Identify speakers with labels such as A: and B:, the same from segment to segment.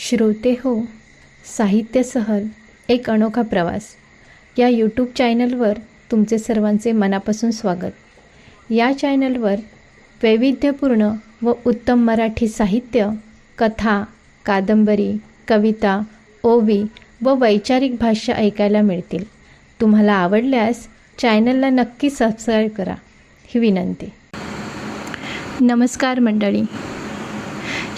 A: श्रोते हो साहित्य सहल एक अनोखा प्रवास. या यूट्यूब चॅनलवर तुमचे सर्वांचे मनापासून स्वागत. या चॅनलवर वैविध्यपूर्ण व उत्तम मराठी साहित्य कथा कादंबरी कविता ओवी व वैचारिक भाष्य ऐकायला मिळतील. तुम्हाला आवडल्यास चॅनलला नक्की सबस्क्राईब करा. ही विनंती. नमस्कार मंडळी.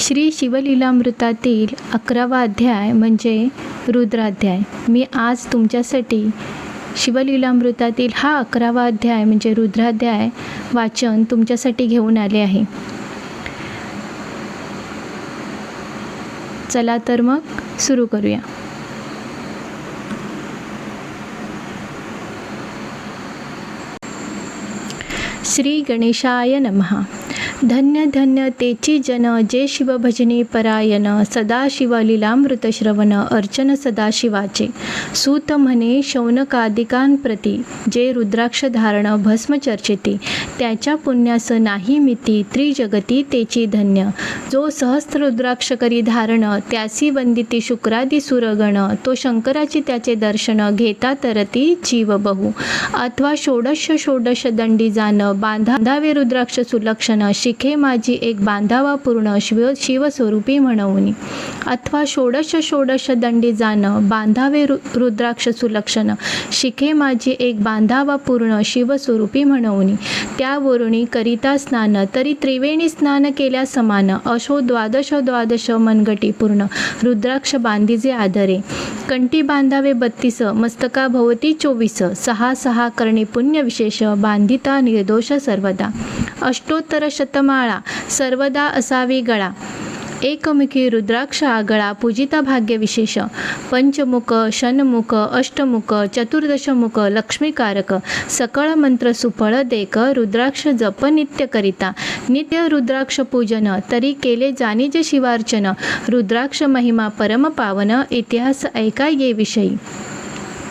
A: श्री शिवलीलामृतातील अकरावा अध्याय म्हणजे रुद्राध्याय. मी आज तुमच्यासाठी शिवलीलामृतातील हा अकरावा अध्याय म्हणजे रुद्राध्याय वाचन तुमच्यासाठी घेऊन आले आहे. चला तर मग सुरू करूया. श्री गणेशाय नमः. धन्य धन्य तेची जन जे शिवभजनी परायण सदाशिव लीलामृत श्रवण अर्चन सदाशिवाचे. सूत म्हणे शौनकादिकांप्रती जे रुद्राक्ष धारण भस्म चर्चिते. त्याच्या पुण्यास नाही मिती त्रिजगती तेची धन्य. जो सहस्त्र रुद्राक्ष करी धारण त्यासी वंदिती शुक्रादी सुरगण तो शंकराची त्याचे दर्शन घेता तरती जीव बहु अथवा षोडश षोडश दंडी जाण बांधावे रुद्राक्ष सुलक्षण शिखे माझी एक बांधावा पूर्ण शिव शिवस्वरूपी म्हणवनी अथवा षोडश षोडश दंडी जाणं बांधावे रु रुद्राक्ष सुलक्षण. शिखे माझी एक बांधावा पूर्ण शिवस्वरूपी म्हणवनी त्यावरुणी करिता स्नान तरी त्रिवेणी स्नान केल्या समान. अशो द्वादश द्वादश मनगटी पूर्ण रुद्राक्ष बांधीजे आदरे. कंठी बांधावे बत्तीस मस्तका भवती चोवीस. सहा सहा करणे पुण्यविशेष बांधिता निर्दोष सर्वदा. अष्टोत्तर शतमाळा सर्वदा असावी गळा. एकमुखी रुद्राक्ष आगळा पूजिता भाग्य विशेष. पंचमुख षण्मुख अष्टमुख चतुर्दशमुख लक्ष्मीकारक. सकळ मंत्र सुफळ देक रुद्राक्ष जप नित्य करिता. नित्य रुद्राक्ष पूजन तरी केले जाणीज शिवार्चन. रुद्राक्ष महिमा परम पावन इतिहास ऐका ये विषयी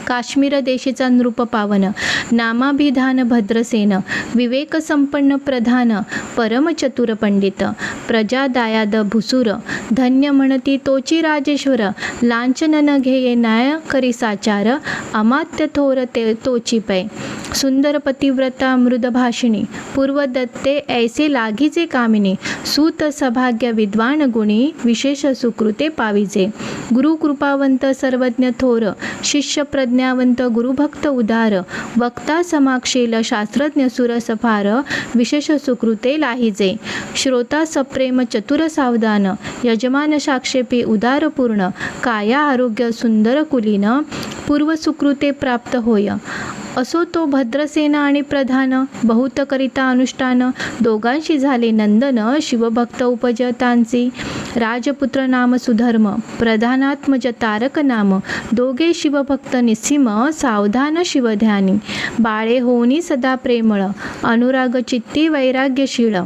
A: काश्मीर देशीचा नृप पावन नामाभिधान भद्रसेन विवेकसंपन्न प्रधान परमचतुर पंडित प्रजा दायाद भुसूर धन्य म्हणती तोची राजेश्वर लांछन न घेये न्याय करी साचार अमात्य थोर ते तोची पै सुंदर पतिव्रता मृदभाषिणी पूर्वदत्ते ऐसे लाघीचे कामिनी सूत सभाग्य विद्वान गुणी विशेष सुकृते पाविजे गुरुकृपावंत सर्वज्ञ थोर शिष्य प्रज्ञावंत गुरुभक्त उदार वक्ता समाक्षील शास्त्रज्ञ सुरसफार विशेष सुकृते लाहिजे. श्रोता सप्रेम चतुर सावधान यजमान साक्षेपी उदारपूर्ण काया आरोग्य सुंदर कुलीन पूर्वसुकृते प्राप्त होय. असो तो भद्रसेना आणि प्रधान बहुत करिता अनुष्ठान दोघांशी झाले नंदन शिवभक्त उपजतांची. राजपुत्र नाम सुधर्म प्रधानात्मज तारक नाम दोघे शिवभक्त निस्सीम सावधान शिवध्यानी. बाळे होनी सदा प्रेमळ. अनुराग चित्ती वैराग्यशीळ.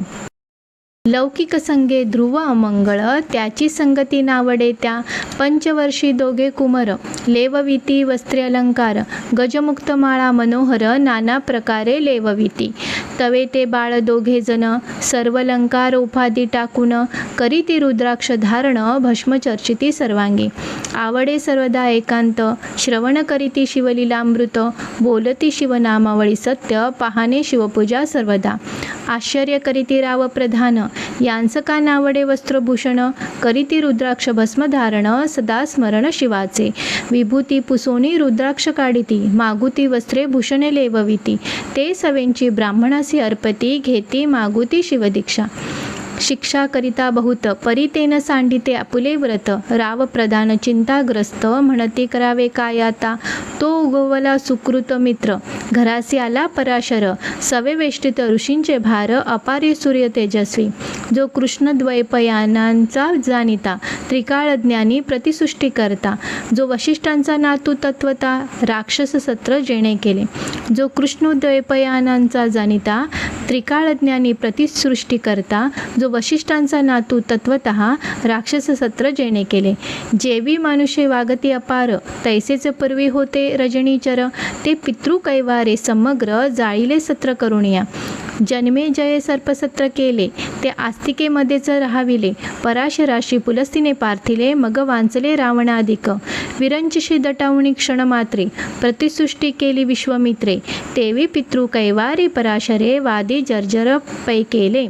A: लौकिक संगे ध्रुव अमंगळ त्याची संगती नावडे त्या पंचवर्षी दोघे कुमर लेवविती वस्त्रे अलंकार गजमुक्त माळा मनोहर नाना प्रकारे लेवविती. तवे ते बाळ दोघे जण सर्वलंकार उपाधी टाकून करीती रुद्राक्ष धारण भस्मचर्चिती सर्वांगी. आवडे सर्वदा एकांत श्रवण करीती शिवलीलामृत बोलती शिवनामावळी सत्य पाहणे शिवपूजा सर्वदा. आश्चर्य करीती राव प्रधान यांचं का नावडे वस्त्रभूषण करीती रुद्राक्ष भस्मधारण सदा स्मरण शिवाचे. विभूती पुसोनी रुद्राक्ष काढिती मागुती वस्त्रे भूषणे लेवविती. ते सवेंची ब्राह्मणासी अर्पती घेती मागुती शिवदीक्षा. शिक्षा करिता बहुत परितेन सांडिते आपुले व्रत. राव प्रधान चिंताग्रस्त म्हणते करावे काय आता? तो उगवला सुकृत मित्र. घरासी आला पराशर. सवे वेष्टित ऋषींचे भार. अपारी सूर्य तेजस्वी. जो कृष्णद्वैपयानांचा जाणिता. त्रिकाळ ज्ञानी प्रतिसृष्टी करता. जो वशिष्ठांचा नातू तत्वता. राक्षस सत्र जेणे केले. जो कृष्णद्वैपयानांचा जाणिता. त्रिकाळ ज्ञानी प्रतिसृष्टी करता. जो वशिष्ठांचा नातू तत्वत राक्षस सत्र जेणे केले. जेवी मानुषे वागती अपार तैसेच पूर्वी होते रजनीचर ते पितृकैवारे समग्र जाळीले सत्र करुणिया जन्मे जय सर्पसत्र केले ते आस्तिकेमध्येच राहाविले. पराशराशी पुलस्तीने पार्थिले मग वांचले रावणाधिक. विरंचशी दटावणी क्षणमात्रे प्रतिसृष्टी केली विश्वमित्रे. तेवी पितृ कैवारी पराशरे वादी जर्जर पै केले.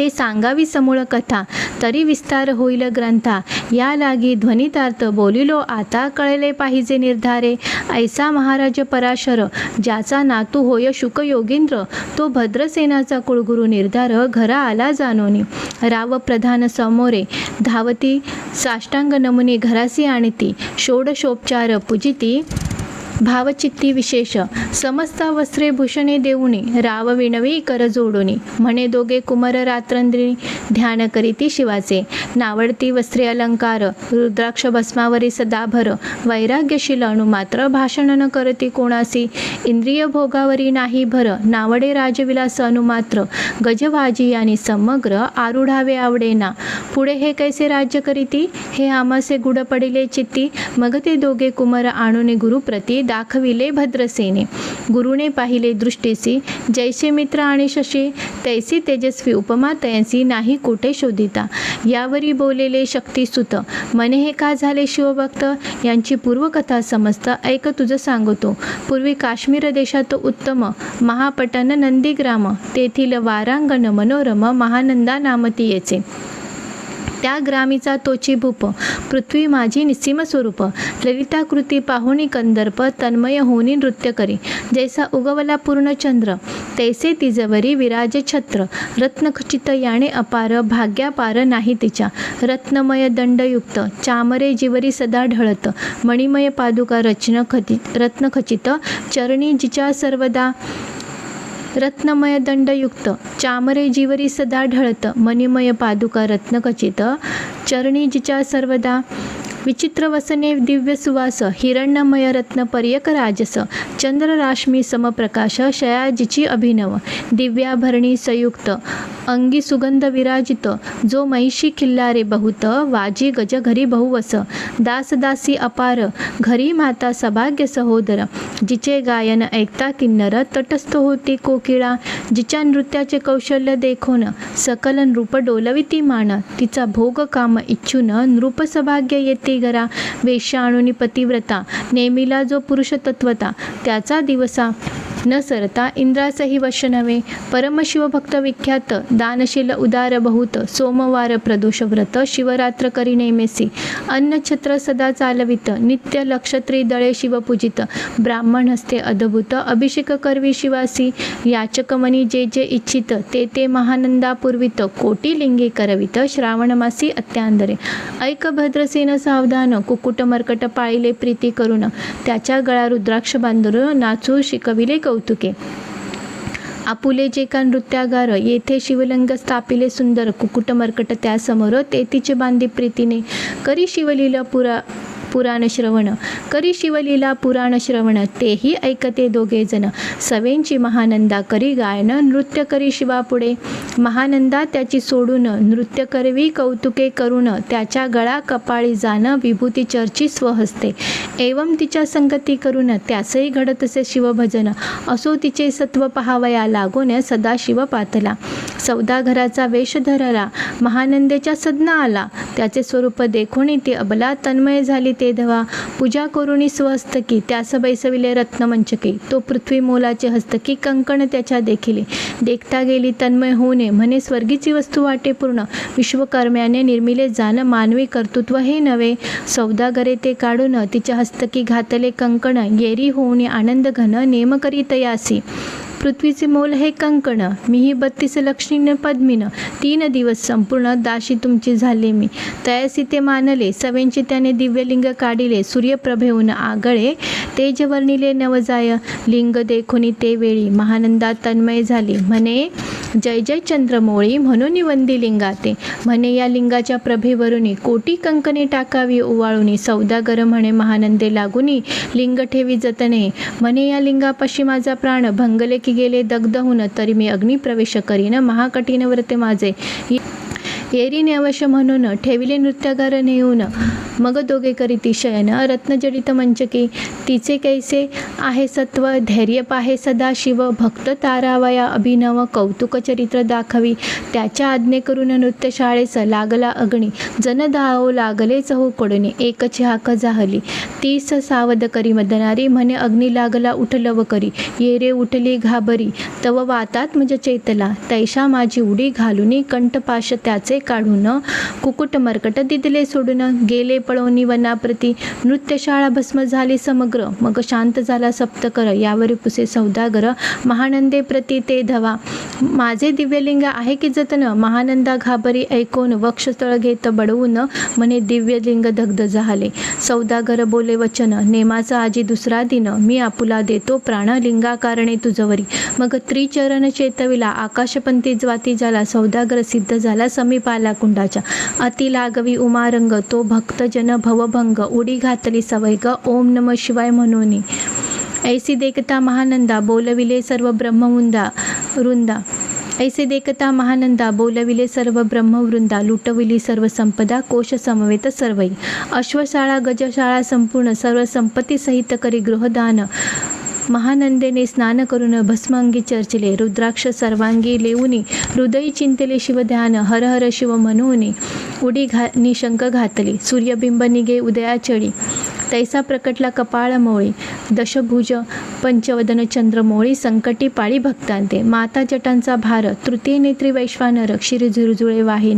A: ते सांगावी समूळ कथा. तरी विस्तार होईल ग्रंथा. या लागी ध्वनितार्थ बोलिलो आता कळले पाहिजे निर्धारे. ऐसा महाराज पराशर ज्याचा नातू होय शुक योगींद्र तो भद्रसेनाचा कुळगुरू निर्धार घरा आला जाणोनी. राव प्रधान समोरे धावती साष्टांग नमुनी घरासी आणती. षोडशोपचार पूजिती भावचित्ती विशेष. समस्ता वस्त्रे भूषणे देऊनी राव विणवी कर जोडुनी. म्हणे दोघे कुमर रात्रंद्री ध्यान करीती शिवाचे. नावडती वस्त्रे अलंकार रुद्राक्ष भस्मावरी सदाभर. वैराग्यशील अणु मात्र भाषण न करती कोणासी. इंद्रिय भोगावरी नाही भर नावडे राजविलास अनुमात्र गजवाजी आणि समग्र आरुढावे आवडेना. पुढे हे कैसे राज्य करीती? हे आमासे गुड पडिले चित्ती. मग ते दोघे कुमर आणूने गुरुप्रती दाखविले भद्रसेने. गुरुने पाहिले दृष्टीसी जैसे मित्र आणि शशी तैसी तेजस्वी उपमा तयसी नाही कोठे शोधिता. यावरी बोलेले शक्तिसुत मने हे का झाले शिवभक्त? यांची पूर्वकथा समस्त ऐक तुझं सांगतो. पूर्वी काश्मीर देशात उत्तम महापटन नंदीग्राम तेथील वारांगण मनोरम महानंदा नामती येचे. त्या ग्रामीचा तोची भूप पृथ्वी माझी निस्सीम स्वरूप. ललिताकृती पाहुणी कंदर्प तन्मय होनी नृत्य करी. जैसा उगवला पूर्ण चंद्र तैसे तिजवरी विराज छत्र. रत्नखचित याने अपार भाग्यापार नाही तिच्या. रत्नमय दंडयुक्त चामरे जिवरी सदा ढळत. मणिमय पादुका रचन खचित रत्नखचित चरणी जिच्या सर्वदा रत्नमय दंडयुक्त चामरे जीवरी सदा ढळत मणिमय पादुका रत्नखचित चरणी जिच्या सर्वदा विचित्र वसने दिव्य सुवास हिरण्यमय रत्न पर्यक राजस चंद्रराश्मी समप्रकाश शयाजीची अभिनव दिव्याभरणी संयुक्त अंगी सुगंध विराजित जो महिषी किल्लारे बहुत वाजी गज घरी बहुवस दासदासी अपार घरी माता सभाग्य सहोदर जिचे गायन ऐकता किन्नर तटस्थ होती कोकिळा जिच्या नृत्याचे कौशल्य देखून सकल नृप डोलविती मान तिचा भोग काम इच्छून नृप सभाग्य घरा वेश्या आणून पतिव्रता. नेमिला जो पुरुष तत्वता त्याचा दिवसा न सरता इंद्रासही वश नव्हे. परमशिवभक्त विख्यात दानशील उदार बहुत सोमवार प्रदोष व्रत शिवरात्र करी नेमेसी. अन्नछत्र सदा चालवित नित्य लक्षत्री दळे शिवपूजित. ब्राह्मण हस्ते अद्भुत अभिषेक करवी शिवासी. याचकमनी जे जे इच्छित ते ते महानंदा पूर्वित कोटी लिंगे करवित श्रावणमासी अत्यांदरे. ऐक भद्रसेन सावधान कुकुट मर्कट पाळीले प्रीती करून त्याच्या गळा रुद्राक्ष बांधून नाचू शिकविले कौतुके. आपुले जे का नृत्यागार येथे शिवलिंग स्थापिले सुंदर कुकुट मर्कट त्यासमोर तेथीचे बांधी प्रीतीने. करी शिवलीला पुरा पुराण श्रवण. करी शिवलीला पुराण श्रवण तेही ऐकते दोघे जण. सवेंची महानंदा करी गायन नृत्य करी शिवापुढे महानंदा त्याची सोडून नृत्य करवी कौतुके करून त्याच्या गळा कपाळी जाणं विभूती चर्ची स्वहस्ते. एवं तिच्या संगती करून त्यासही घडत असे शिवभजन. असो तिचे सत्व पहावया लागून सदा शिव पातला. सौदा घराचा वेश धरला. महानंदेच्या सदना आला. त्याचे स्वरूप देखून ती अबला तन्मय झाली. ते धवा. पूजा करुणी स्वहस्तकी त्यास बैसविले रत्नमंचके. तो पृथ्वी मोलाचे हस्तकी कंकण त्याच्या देखिले. देखता गेली तन्मय होणे म्हणे स्वर्गीची वस्तू वाटे पूर्ण. विश्वकर्म्याने निर्मिले जाण मानवी कर्तृत्व हे नव्हे. सौदागरे ते काढून तिच्या हस्तकी घातले कंकण येरी होऊन आनंद घन नेम तयासी पृथ्वीचे मोल हे कंकण मीही बत्तीस लक्ष्मीने पद्मीनं तीन दिवस संपूर्ण दाशी तुमची झाले मी. तयासी ते मानले सवेंची त्याने दिव्यलिंग काढिले सूर्यप्रभेहून आगळे तेज वर्णिले नवजाय लिंग देखुनी ते वेळी महानंदा तन्मय झाली. म्हणे जय जय चंद्रमोळी म्हणून वंदी लिंगाते. म्हणे या लिंगाच्या प्रभेवरुनी कोटी कंकणे टाकावी ओवाळूनी सौदागर म्हणे महानंदे लागुनी लिंग ठेवी जतने. म्हणे या लिंगापाशी माझा प्राण भंगले की गेले दग्ध होऊन तरी मी अग्निप्रवेश करीन. महाकठीण व्रते माझे येरी अवश्य म्हणून ठेविले नृत्यगार नेऊन मग दोघे करीती शयन रत्नजडित मंचके तिचे कैसे आहे सत्व धैर्य पाहे सदा शिव भक्त तारावया अभिनव कौतुक चरित्र दाखवी. त्याच्या आज्ञे करून नृत्यशाळेस लागला अग्नी. जन धाव लागलेच हो कोडणे एकच हाक जाहली. तीस सावध करी मदनारी म्हणे अग्नी लागला उठलव करी. येरे उठली घाबरी तव वातात म्हणजे चेतला. तैशा माझी उडी घालून कंठपाश त्याचे काढून कुकुट मरकट दिदले सोडून गेले पळवणी वनाप्रती. नृत्यशाळा भस्म झाली समग्र. मग शांत झाला सप्तकर. यावर पुसे सौदागर. महानंदे प्रती ते धवा. माझे दिव्यलिंग आहे की जतन? महानंदा घाबरी ऐकून वक्षस्थळ घेत बडवून म्हणे दिव्यलिंग दग्ध झाले. सौदागर बोले वचन. नेमाचा आजी दुसरा दिन. मी आपुला देतो प्राण लिंगाकारणे तुझवरी. मग त्रिचरण चेतविला. आकाशपंथी ज्वाती झाला. सौदागर सिद्ध झाला. समीप कालाकुंडाच्या अति लागवी उमारंग तो भक्तजन भवभंग उडी घातली सवय ग ओम नम शिवाय म्हणून. ऐसी देखता महानंदा बोलविले सर्व ब्रह्मवृंदा वृंदा. ऐसे देखता महानंदा बोलविले सर्व ब्रह्मवृंदा लुटविली सर्व संपदा कोश समवेत सर्वई अश्वशाळा गजशाळा संपूर्ण सर्व संपत्ती सहित करी गृहदान. महानंदेने स्नान करून भस्मांगी चर्चले रुद्राक्ष सर्वांगी लेऊनी हृदयी चिंतले शिवध्यान हर हर शिव म्हणून उडी घा निशंक घातली. सूर्यबिंब निघे उदयाचळी तैसा प्रकटला कपाळ मोळी दशभुज पंचवदन चंद्रमोळी संकटी पाळी भक्तांते. माता जटांचा भार तृतीय नेत्री वैश्वानर क्षीर झुरझुळे वाहे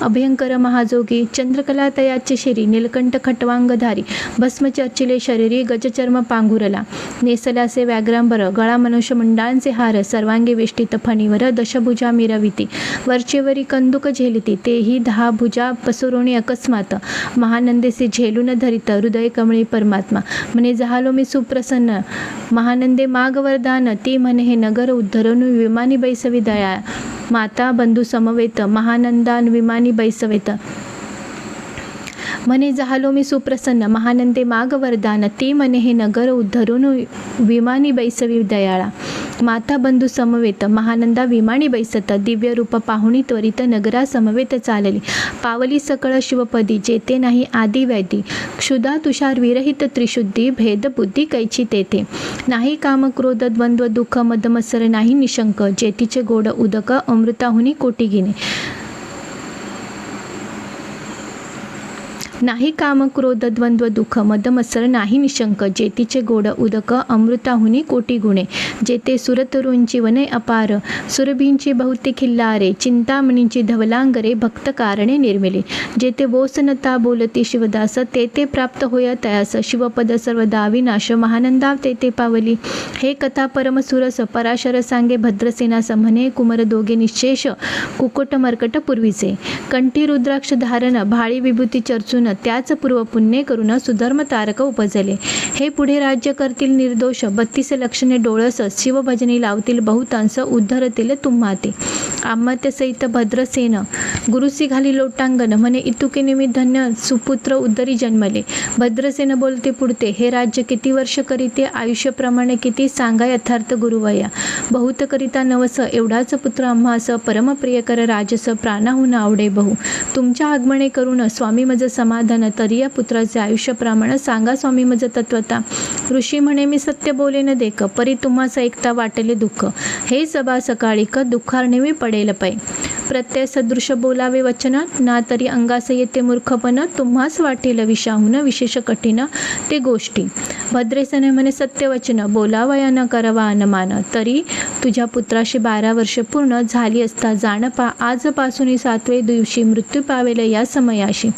A: अभयंकर महाजोगी चंद्रकला तयाचे शिरी नीलकंठ खटवांगधारी भस्मचर्चिले शरीरी गजचर्म पांघुरला. नेसल्यासे व्याघ्रांबर गळा मनुष्य मंडळांचे हार सर्वांगी वेष्टित फणीवर दशभुजा मिरविती. वरचेवरी कंदुक झेलिती तेही दहा भुजा पसरोणी अकस्मात. महानंदेसी झेलून धरित हृदय कमळी परमात्मा. म्हणे झालो मी सुप्रसन्न. महानंदे माग वरदान म्हणे हे नगर उद्धरण विमानी बैसवी दया. माता बंधू समवेत. महानंदान विमानी बैसवेत. म्हणे जाहलो मी सुप्रसन्न महानंदे माग वरदान ते मने हे नगर उद्धरून विमानी बैसवी दयाळा माता बंधू समवेत महानंदा विमानी बैसत दिव्य रूप पाहुणी त्वरित नगरा समवेत चालली पावली सकळ शिवपदी जेते नाही आदी वैदी क्षुदा तुषार विरहित त्रिशुद्धी भेद बुद्धी कैची तेथे नाही काम क्रोध द्वंद्व दुःख मदमत्सर नाही निशंक जेतीचे गोड उदक अमृताहुनी कोटी घेणे नाही काम क्रोध द्वंद्व दुःख मदमत्सर नाही निशंक जेतीचे गोड उदक अमृताहुनी कोटी गुणे. जेते सुरतरुंची वने अपार सुरभींची बहुते खिल्लारे चिंतामणींची धवलांगरे भक्त कारणे निर्मिले. जेते वोसनता बोलती शिवदास ते ते प्राप्त होय तयास. शिवपद सर्वदा विनाश महानंदाव ते ते पावली. हे कथा परमसुरस पराशर सांगे भद्रसेना समने कुमर दोघे निशेष कुकुट मर्कट पूर्वीचे. कंठी रुद्राक्ष धारण भाळी विभूती चर्चून त्याच पूर्व पुण्य करून सुधर्म तारक उपजले. हे पुढे राज्य करतील निर्दोष बत्तीस लक्षणे डोळस शिवभजनी लावतील बहुतांश उद्धरतील तुम्हाते. आम्हात्य सहित भद्रसेन गुरुसी घाली लोटांगण म्हणे इतुके निमित्त धन्य सुपुत्र उद्धरी जन्मले. भद्रसेन बोलते पुढते हे राज्य किती वर्ष करीते आयुष्यप्रमाणे किती सांगा यथार्थ गुरुवया. बहुत करिता नवस एवढाच पुत्र आम्हास परमप्रियकर राजस प्राणाहून आवडे बहु. तुमच्या आगमने करून स्वामी मज समाधान तरी या पुत्राचे आयुष्यप्रमाणे सांगा स्वामी माझं तत्वता ऋषी म्हणे मी सत्य बोले न परी तुम्हास ऐकता वाटले दुःख. हे सभा सकाळी क नेहमी पडेल पै. प्रत्यय सदृश बोलावे वचन ना तरी अंगास येते मूर्खपण तुम्हास वाटेल विषाहून विशेष कठीण ते गोष्टी. भद्रेसने म्हणे सत्यवचन बोलावया न करावा अनमान. तरी तुझ्या पुत्राशी बारा वर्ष पूर्ण झाली असता जाणपा आजपासून सातवे दिवशी मृत्यू पावेल या समयाशी.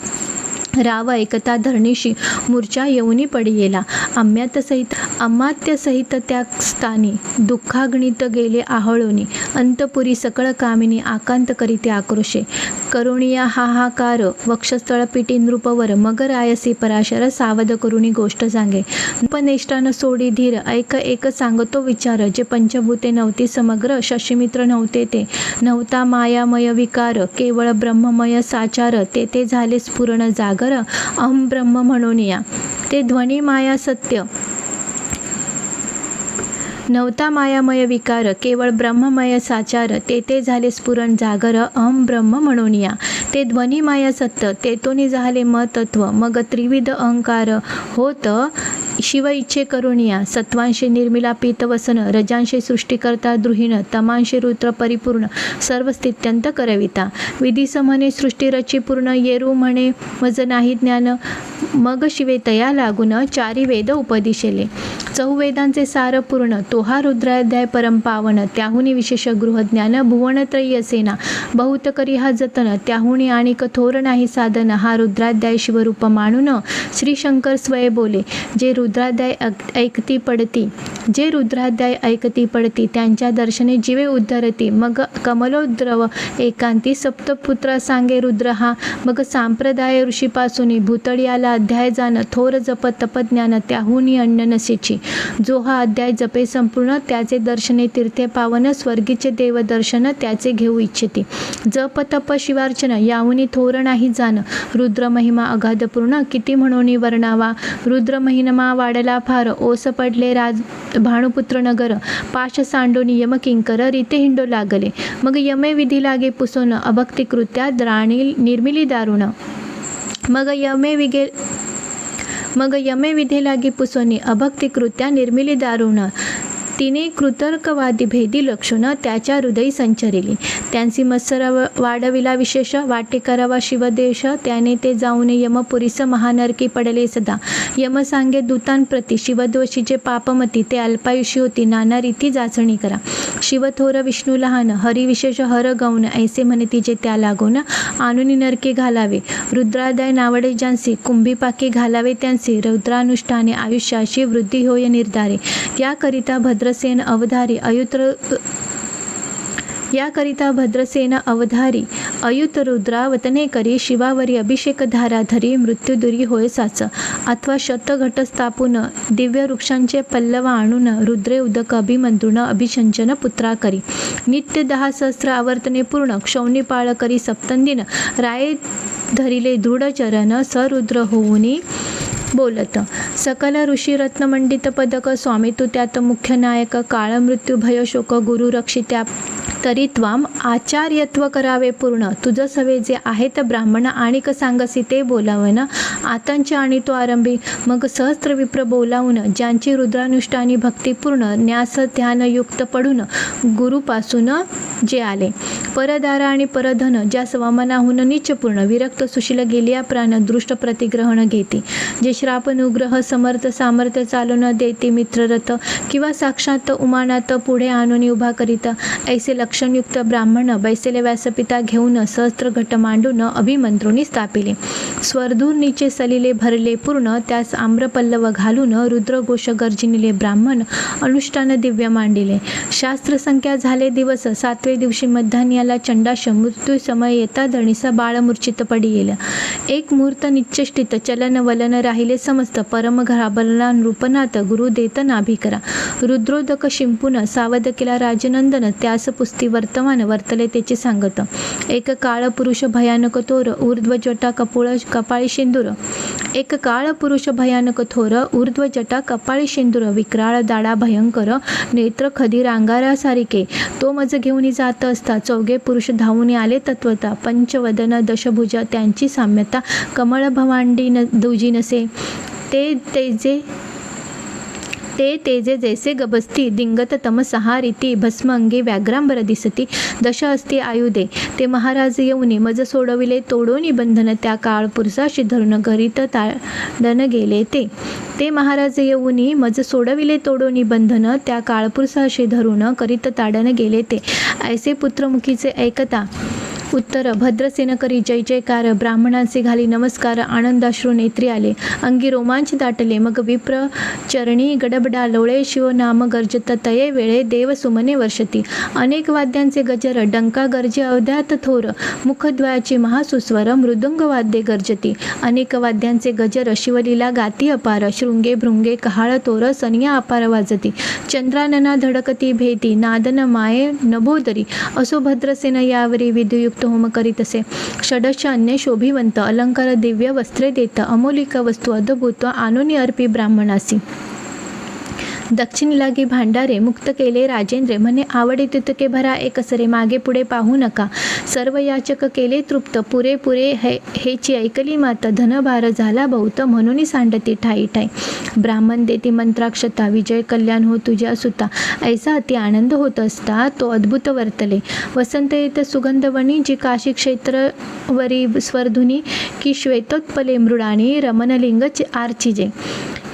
A: राव ऐकता धरणीशी मूर्छा येऊनी पडी गेला अम्यातसहित अमात्यसहित त्या स्थानी दुःखागणित गेले आहळोनी. अंतपुरी सकळ कामिनी आकांत करीते आक्रोशे. करुणिया हाहाकार वक्षस्थळ पिटी नृपवर मग रायसी पराशर सावध करुणी गोष्ट सांगे. उपनेष्टान सोडी धीर ऐक एक सांगतो विचार. जे पंचभूते नव्हती समग्र शशिमित्र नव्हते ते. नव्हता मायामय विकार केवळ ब्रह्ममय साचार ते ते झाले स्फुरण जागर अहम ब्रह्म म्हणून या. ते ध्वनी माया सत्य. नवता मायामय विकार केवळ ब्रह्ममय साचार. तेथे झाले स्फुरण जागर अहम ब्रह्म म्हणून या. ते ध्वनी माया सत्य तेतोनी झाले मतत्व. मग त्रिविध अहंकार होत शिव इच्छे करुणिया सत्वांशी निर्मिला पीतवसन रजांशी सृष्टीकर्ता द्रुहिण तमांशी रुद्र परिपूर्ण सर्व स्थित्यंत करविता. विधीस म्हणे सृष्टीरची पूर्ण येरू म्हणे मज नाही ज्ञान मग शिवे तया लागून चारी वेद उपदिशेले. चहुवेदांचे सार पूर्ण तोहा रुद्राध्याय परमपावन त्याहुनी विशेष गृहज्ञान भुवनत्रयी असेना. बहुत करी हा जतन त्याहुनी आणि कथोर नाही साधन हा रुद्राध्याय शिवरूप मानून श्री शंकर स्वय बोले. जे रुद्राध्याय ऐकती पडती. जे रुद्राध्याय ऐकती पडती त्यांच्या दर्शने जीवे उद्धरती. मग कमलोद्रव एकांती सप्तपुत्र सांगे रुद्र हा. मग सांप्रदाय ऋषीपासून भूतळियाला अध्याय जाण थोर जप तपज्ञान त्याहूनही अन्न नसेची जो हा अध्याय जपे संपूर्ण त्याचे दर्शने तीर्थे पावन स्वर्गीचे देव दर्शन त्याचे घेऊ इच्छिते. जप तप शिवार्चन याहुनी थोर नाही जाण. रुद्र महिमा अगाधपूर्ण किती म्हणून वर्णावा. रुद्र महिनमा वाढला फार ओस पडले. राज भानुपुत्र नगर पाश सांडोनी यमकिंकर रीते हिंडो लागले. मग यमे विधी लागे पुसोन अभक्ती द्राणी निर्मिली दारुण. मग यमे विगे मग यमे विधे लागे पुसोनी अभक्ती कृत्या निर्मिली दारुण. तिने कृतर्कवादी भेदी लक्षणं त्याच्या हृदयी संचरिली. त्यांची मत्सर वाढविला विशेष वाटे करावा शिवदेश त्याने ते जाऊन यमपुरीस महानरकी पडले सदा. यम सांगे दूतांप्रती शिवदोषीचे पापमती ते अल्पायुषी होती नाना रीती जाचणी करा. शिवथोर विष्णू लहान हरिविशेष हर गौन ऐसे म्हणे तिचे त्या लागून आणून नरके घालावे. रुद्रादय नावडे ज्यांसी कुंभीपाके घालावे त्यांचे रुद्रानुष्ठाने आयुष्याची वृद्धी होय निर्धारे. याकरिता भद्र भद्रसेन अवधारी अयुत्र याकरिता भद्रसेन अवधारी अयुत रुद्रावतने करी शिवावरी अभिषेक धाराधरी मृत्युदुरी होय साच. अथवा शतघट स्थापून दिव्य वृक्षांचे पल्लव आणून रुद्रे उदक अभिमंत्रुण अभिषंचन पुत्रा करी. नित्य दहा सहस्र आवर्तने पूर्ण क्षौनिपाळ करी सप्तंदिन. राये धरिले दृढ चरण सरुद्र होऊनी बोलत. सकल ऋषी रत्नमंडित पदक स्वामी तू त्यात मुख्य नायक काळ मृत्यू भय शोक गुरु रक्षित्या तरी त्वाम आचार्यत्व करावे पूर्ण. तुझं सवे जे आहे तर ब्राह्मण आणिक सांगसी ते बोलावं ना. आतंच आणि तो आरंभी. मग सहस्त्र विप्र बोलावून ज्यांची रुद्रानुष्ठानी भक्तिपूर्ण न्यास ध्यानयुक्त पडून गुरुपासून जे आले. परदारा आणि परधन ज्या स्वामनाहून निचपूर्ण विरक्त सुशील गेलिया प्राण दृष्ट प्रतिग्रहण घेते. जे श्रापनुग्रह समर्थ सामर्थ्य चालून देते मित्ररथ किंवा साक्षात उमानात पुढे आणून उभा करीत ऐसे लक्ष लक्षणयुक्त ब्राह्मण बैसेले व्यासपिता घेऊन सहस्त्र घट मांडून अभिमंत्रुनी स्थापिले. स्वर्धूर्नीचे सलिले भरले पूर्ण त्यास आम्रपल्लव घालून रुद्रघोष गर्जिनिले ब्राह्मण अनुष्ठान दिव्य मांडिले. शास्त्र संख्या झाले दिवस सातवे दिवशी मध्यान्याला चंडाश मृत्यू समय येता धणीसा बाळमूर्छित पडी येईल एक मुहूर्त निश्चेष्टित चलन वलन राहिले समस्त परम घराबला नृपनाथ गुरु देत रुद्रोदक शिंपून सावध केला राजनंदन त्यास ती वर्तमान वर्तले त्याचे सांगत एक काळ पुरुष भयानक थोर ऊर्ध्व जटा कपोळ कपाळी शेंदूर. एक काळ पुरुष भयानक थोर ऊर्ध्व जटा कपाळी शेंदूर. विक्राळ दाडा भयंकर नेत्र खदी रांगारा सारिके तो मज घेऊन जात असता चौघे पुरुष धावून आले तत्वता. पंचवदन दशभुज त्यांची साम्यता कमळ भवांडी न दुजी नसे. ते तेजे ते तेजे जैसे गबस्ती दिंगत तमसहा रीती भस्म अंगी व्याघ्रांबर दिसती दश असती आयुधे. ते महाराज येऊनी मज सोडविले तोडोनी बंधन त्या काळ पुरुषाशी धरून घरीत ताडन गेले ते. ते महाराज येऊनी मज सोडविले तोडोनी बंधन त्या काळपुरुषाशी धरून करीत ताडन गेले ते. ऐसे पुत्रमुखीचे ऐकता. उत्तर भद्रसेन करी जय जयकार. ब्राह्मणांचे घाली नमस्कार. आनंदाश्रू नेत्री आले. अंगी रोमांच दाटले. मग विप्र चरणी गडबड लोळे शिव नाम गर्जत तये वेळे देव सुमने वर्षती. अनेक वाद्यांचे गजर डंका गर्जे अवध्यात थोर. मुखद्वयाची महासुस्वर मृदुंग वाद्ये गर्जती. अनेक वाद्यांचे गजर शिवलीला गाती अपार. शृंगे भृंगे कहाळ तोर सनिया अपार वाजती. चंद्रानना धडकती भेदी नादन माये नभोदरी. असो भद्रसेन यावरी विधुयुक्त होम करीत असे षडश अन्य शोभिवंत अलंकार दिव्य वस्त्रे देत. अमोलिक वस्तू अद्भुत आनोनी अर्पी ब्राह्मणासी. दक्षिण लागी भांडारे मुक्त केले. राजेंद्रे म्हणे आवडे तितके भरा एकसरे मागे पुढे पाहू नका. सर्व याचक केले तृप्त. पुरे पुरे हे हेची ऐकली मात. धनभार झाला बहुत म्हणून सांडती ठाई ठाई. ब्राह्मण देती मंत्राक्षता विजय कल्याण हो तुझ्या सुता. ऐसा अति आनंद होत असता तो अद्भुत वर्तले. वसंत येत सुगंधवणी जी काशी क्षेत्रवरी स्वर्धुनी की श्वेतोत्पले मृडाणी रमणलिंग च- आर्चिजे.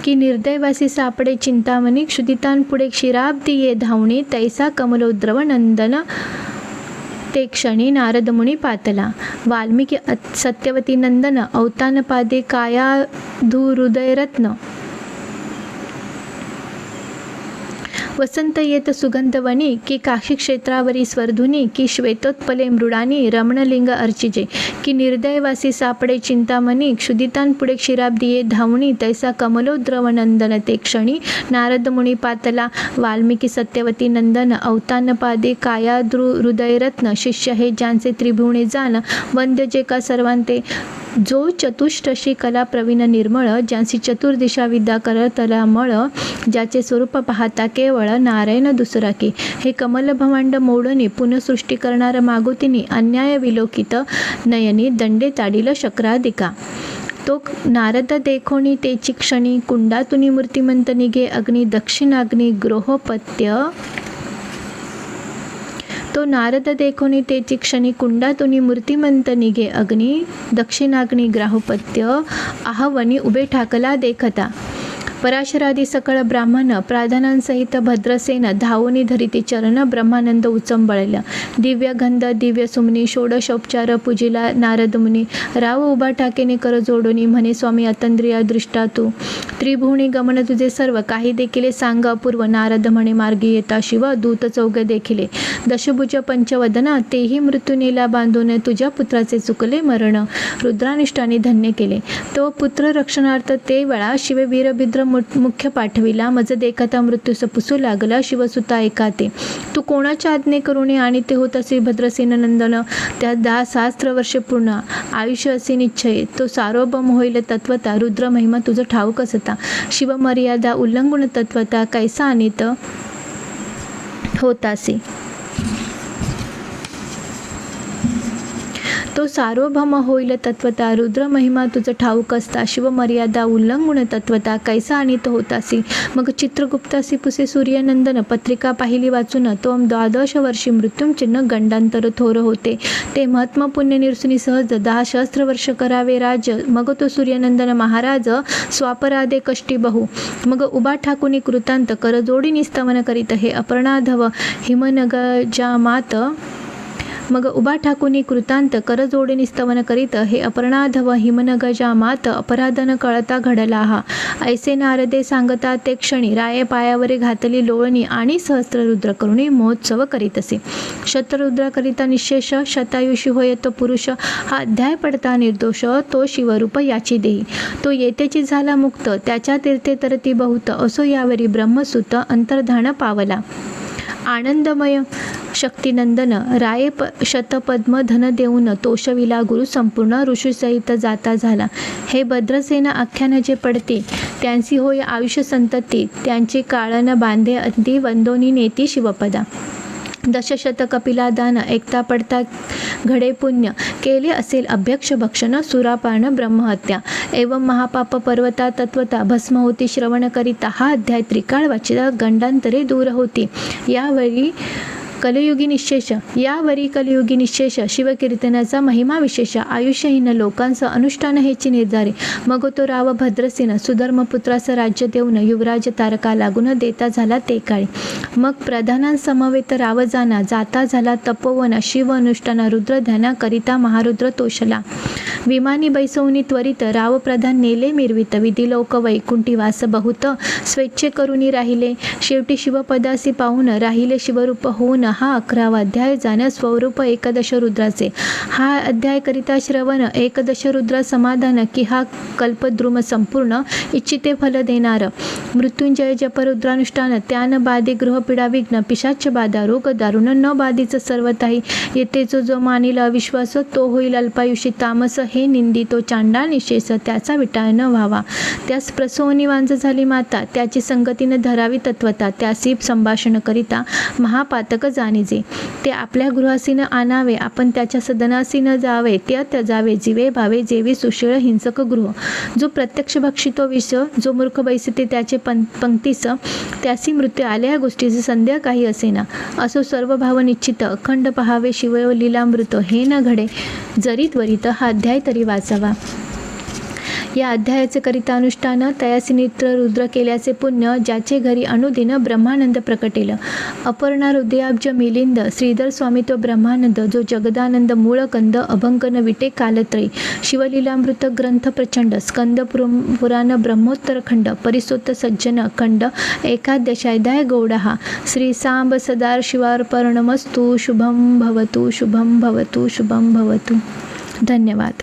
A: की निर्दयवासी सापडे चिंतामणी क्षुदितान पुढे क्षीराब्दी ये धावणे तैसा कमलोद्रव नंदन ते क्षणी नारदमुनी पातला. वाल्मिकी सत्यवती नंदन अवतानपादे काया धुहृदयरत्न वसंत येत सुगंधवनी की काशी क्षेत्रावरी स्वर्धुनी की श्वेतोत्पले मृडानी रमणलिंग अर्चिजे की निर्दयवासी सापडे चिंतामणी क्षुदितान पुढे क्षीराब्दी धावणी तैसा कमलोद्रव नंदन ते क्षणी नारद मुनी पातला वाल्मिकी सत्यवती नंदन अवतानपादे कायाद्रु हृदयरत्न शिष्य हे ज्यांचे त्रिभुवणे जाण वंद्य जे का सर्वांते जो चतुष्टशी कला प्रवीण निर्मळ ज्यांची चतुर्दिशा विद्या करतला मळ ज्याचे स्वरूप पाहता केवळ नारायण दुसरा की हे कमल भवांड मोडणी पुनसृष्टी करणार मागोतीनी अन्याय विलोकित नयनी दंडे ताडील शक्रादिका. तो नारद देखोणी तेची क्षणी कुंडातुनी मूर्तिमंत निघे अग्नी दक्षिणाग्नी ग्रोहपत्य. तो नारद देखोनी तेची क्षणी कुंडातुनी मूर्तिमंत निघे अग्नी दक्षिणाग्नी ग्राहपत्य. आहवनी उभे ठाकला देखता. पराशरादी सकळ ब्राह्मण प्राधानांसहित भद्रसेन धावोनी धरिती चरण ब्रह्मानंद उचंबळल्या दिव्य गंध दिव्य सुमनी षोडशोपचार पूजिला नारद मुनी राव उभा ठाकेने कर जोडोनी म्हणे स्वामी अतंद्रिया दृष्टा तू. त्रिभुवनी गमन तुझे सर्व. काही देखिले सांग अपूर्व. नारद म्हणे मार्गी येता शिव दूत चौघ देखिले. दशभुज पंचवदना तेही मृत्यूनेला बांधून तुझ्या पुत्राचे चुकले मरण. रुद्रानिष्ठाने धन्य केले. तो पुत्र रक्षणार्थ ते वेळा शिववीरभिद्र मुख्य पाठविला. मज देखता मृत्यूस पुसू लागला शिवसुता एकाते. तू कोणाच्या आज्ञे करुणे आणि ते होत असे भद्रसेन नंदन त्या दहा सहस्त्र वर्षे पूर्ण. आयुष्य असे निश्चय. तो सार्वभौम होईल तत्वता. रुद्र महिमा तुझं ठाऊक असता. शिवमर्यादा उल्लंघन तत्वता. कैसा अनित होतासी? तो सार्वभौम होईल तत्वता. रुद्र महिमा तुझं ठाऊक असता. शिवमर्यादा उल्लंघन तत्वता. कैसा अनित होतासी. मग चित्रगुप्तासी पुसे सूर्यनंदन. पत्रिका पाहिली वाचून तो द्वादश वर्षी मृत्यूचिन्ह गंडांतर थोर होते. ते महात्मा पुण्य निरसुनी सहज दहा सहस्त्र वर्ष करावे राज. मग तो सूर्यनंदन महाराज स्वापराधे कष्टी बहु. मग उभा ठाकुनी कृतांत करजोडी निस्तवन करीत. हे अपर्णाधव हिमनगजा मात मग उभा ठाकुनी कृतांत करजोडीने स्तवन करीत हे अपर्णाधव हिमनगजा मात अपराधन कळता घडला हा ऐसे नारदे सांगता ते क्षणी राये पायावरी घातली लोळणी आणि सहस्त्ररुद्र करुणी महोत्सव करीत असे शतरुद्राकरिता निशेष शतायुषी होय तो पुरुष. हा अध्याय पडता निर्दोष तो शिवरूप याची देही. तो येतेची झाला मुक्त त्याच्या तीर्थे तर ती बहुत. असो यावरी ब्रह्मसुत अंतर्धान पावला. आनंदमय शक्तिनंदन राय प शतपद्म धन देऊन तोषविला गुरु संपूर्ण ऋषीसहित जाता झाला. हे भद्रसेना आख्यान जे पडते त्यांची होय आयुष्य संतती त्यांचे काळन बांधे अगदी वंदोनी नेती शिवपदा. दशशत कपिला दान एकता पडता घडे पुण्य. केले असेल अभ्यक्ष भक्षण सुरापान ब्रह्महत्या. एवं महापाप पर्वता तत्वता भस्म होती श्रवण करिता हा अध्याय त्रिकाळ वाचिता गंडांतरे दूर होती. यावेळी कलियुगी निश्चेष यावरी कलियुगी निश्चेष शिवकीर्तनाचा महिमा विशेष. आयुष्यहीन लोकांचं अनुष्ठान ह्याची निर्धारे मग तो राव भद्रसेन सुधर्मपुत्राचं राज्य देऊन युवराज तारका लागून देता झाला ते काळी. मग प्रधानांसमवेत राव जाना जाता झाला तपोवन शिव अनुष्ठान रुद्र ध्याना करिता महारुद्र तोषला. विमानी बैसवनी त्वरित राव प्रधान नेले मिरवित. विधी लोक वैकुंठी वास बहुत स्वेच्छे करुनी राहिले. शेवटी शिवपदासी पाहून राहिले शिवरूप होऊन हा अकरावा अध्याय. जाण स्वरूप एकदश रुद्राचे. हा अध्याय करिता श्रवण एकदश रुद्र समाधान की हा कल्पद्रुम संपूर्ण इच्छिते फल देणार. मृत्युंजय जपरुद्रानुष्ठान त्यान बाधे गृहपीडा विघ्न पिशाच बाधा रोग दारुण न बाधीचं सर्वताही. येते जो जो मानिला अविश्वास तो होईल अल्पायुषी तामस. हे निंदी तो चांडा निशेष त्याचा विटाळ न व्हावा. त्यास प्रसवनी वांज झाली माता. त्याची संगतीनं धरावी तत्वता. त्यासी संभाषण करिता महापातक जाणीजे. ते आपल्या गृहासी न आणावे आपण त्याच्या सदनासी न जावे ते त्यजावे जिवे भावे जेवी सुशीळ हिंसक गृह. जो प्रत्यक्ष भक्षितो विष जो मूर्ख बैसते त्याचे पं पंक्तीस त्यासी मृत्यू आल्या या गोष्टीचे संदेह काही असेना. असो सर्व भाव निश्चित अखंड पहावे शिवलीलामृत हे न घडे जरी त्वरित हा अध्याय तरी वाचावा. या अध्यायाचे करिता अनुष्ठान तयासी रुद्र केल्याचे पुण्य ज्याचे घरी अनुदिन ब्रह्मानंद प्रकटेल. अपर्णा हृदयाब्ज मिलिंद श्रीधर स्वामित्व ब्रह्मानंद जो जगदानंद मूळ कंद अभंगन विटे कालत्रयी शिवलीलामृत ग्रंथ प्रचंड स्कंद पुराण ब्रह्मोत्तर खंड परिसोत्त सज्जन खंड एकादशाध्याय गौडहा श्री सांब सदार शिवार्पणमस्तु शुभम भवतु शुभम भवतु शुभम भवतु. धन्यवाद.